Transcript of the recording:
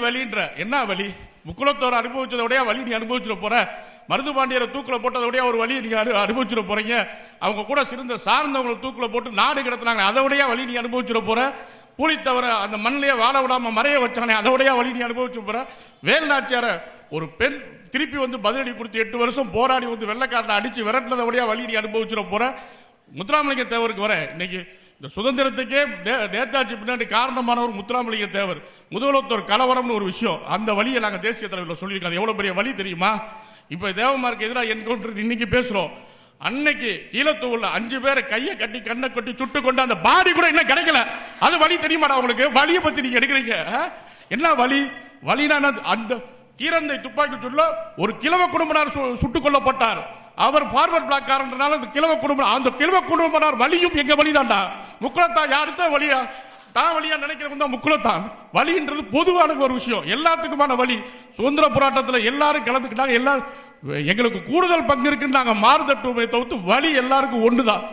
வலின்ற. என்ன வலி? முக்குளத்தோர் அனுபவிச்சதோடய வழி நீ அனுபவிச்சிட போற. மருது பாண்டியரை தூக்குல போட்டதோடைய ஒரு வழியை நீங்க அனு- அனுபவிச்சிட போறீங்க. அவங்க கூட சிறந்த சார்ந்தவங்களை தூக்கில் போட்டு நாடு கிடத்துனாங்க அதோடய வழி நீ அனுபவிச்சிட போற? பூலித்தவர அந்த மண்ணிலே வாழ விடாம மறைய வச்சானே அதோடைய வழி நீ அனுபவிச்சு போற? வேல்நாச்சியார ஒரு பெண் திருப்பி வந்து பதிலடி கொடுத்து எட்டு வருஷம் போராடி வந்து வெள்ளக்காரனை அடிச்சு விரட்டினதோடைய வழி நீ அனுபவிச்சிட போற? முத்துராமலிங்க தேவருக்கு வர இன்னைக்கு இந்த சுதந்திரத்துக்கே நேதாஜி பின்னாடி காரணமானவர் முத்துராமலிங்க தேவர் முதலத்தோர் கலவரம்னு ஒரு விஷயம் அந்த வழியை நாங்கள் தேசிய தலைவரில் சொல்லியிருக்கோம். அது எவ்வளவு பெரிய வழி தெரியுமா? இப்ப தேவமார்க்கு எதிராக என்கவுண்டர் இன்னைக்கு பேசுறோம். அன்னைக்கு ஈழத்தூர்ல அஞ்சு பேரை கையை கட்டி கண்ணை கட்டி சுட்டு கொண்டு அந்த பாடி கூட இன்னும் கிடைக்கல. அது வழி தெரியுமாடா உங்களுக்கு? வழியை பத்தி நீங்க எடுக்கிறீங்க என்ன வழி? வழினா அந்த கீரந்தை துப்பாக்கி சொல்ல ஒரு கிழவ குடும்பனார் சு- சுட்டுக் கொல்லப்பட்டார். அவர் ஃபார்வர்ட் பிளாக் காரன்றனால அந்த கிழவ குடும்பம் அந்த கிழவ குடும்பனார் வழியும் எங்க வழிதான்டா முக்குலத்தா யாருத்த வழியா தான் வழியா நினைக்கிறவங்க தான் முக்குளத்தான் வழின்றது பொதுவான ஒரு விஷயம். எல்லாத்துக்குமான வழி சுதந்திர போராட்டத்தில் எல்லாரும் கலந்துக்கிட்டாங்க. எல்லாரும் எங்களுக்கு கூடுதல் பங்கு இருக்குன்னு நாங்கள் மாறுதட்டுமே தவிர்த்து வழி எல்லாருக்கும் ஒன்று தான்